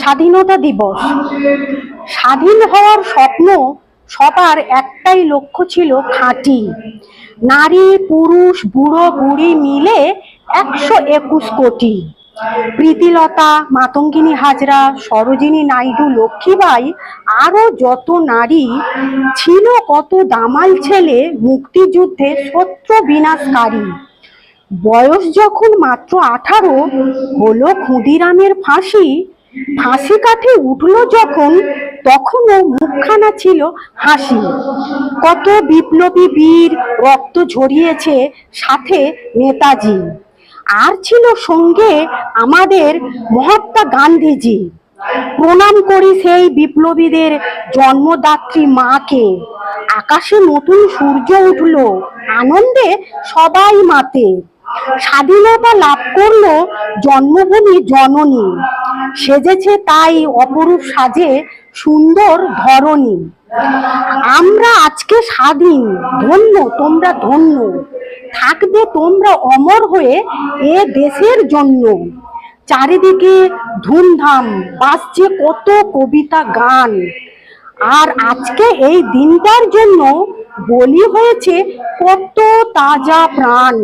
স্বাধীনতা দিবস। স্বাধীন হওয়ার স্বপ্ন সবার একটাই লক্ষ্য ছিল খাঁটি। নারী, পুরুষ, বুড়ো, বুড়ি মিলে একশো একুশ কোটি। প্রীতিলতা, মাতঙ্গিনী হাজরা, সরোজিনী নাইডু লক্ষ্মীবাই আরও যত নারী ছিল কত দামাল ছেলে মুক্তিযুদ্ধে শত্রু বিনাশকারী বয়স যখন মাত্র আঠারো, হলো ক্ষুদিরামের ফাঁসি ফাঁসি কাঠে উঠল যখন, তখনও মুখখানা ছিল হাসি। কত বিপ্লবী বীর রক্ত ঝরিয়েছে সাথে নেতাজি। আর ছিল সঙ্গে আমাদের মহাত্মা গান্ধীজি। প্রণাম করি সেই বিপ্লবীদের জন্মদাত্রী মাকে। আকাশে নতুন সূর্য উঠল, আনন্দে সবাই মাতে। স্বাধীনতা লাভ করল জন্মভূমি জননী। সেজেছে তাই অপরূপ সাজে সুন্দর ধরনী আমরা আজকে স্বাধীন, ধন্য, তোমরা ধন্য। থাকবে তোমরা অমর হয়ে এ দেশের জন্য। চারিদিকে ধুমধাম, বাজছে কত কবিতা গান। আর আজকে এই দিনটার জন্য বলি হয়েছে কত তাজা প্রাণ।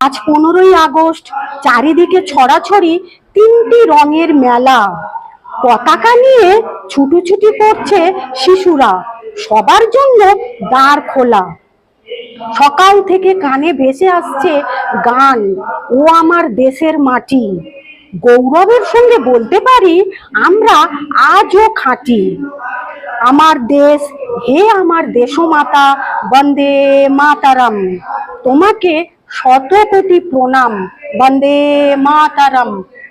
আজ পনেরোই আগস্ট, চারিদিকে ছড়াছড়ি তিনটি রঙের মেলা। পতাকা নিয়ে ছুটোছুটি করছে শিশুরা। সবার জন্য দ্বার খোলা। সকাল থেকে কানে ভেসে আসছে গান, ও আমার দেশের মাটি। গৌরবের সঙ্গে বলতে পারি, আমরা আজও খাঁটি। আমার দেশ, হে আমার দেশমাতা, বন্দে মাতারাম। তোমাকে শত কোটি প্রণাম, বন্দে মাতারাম।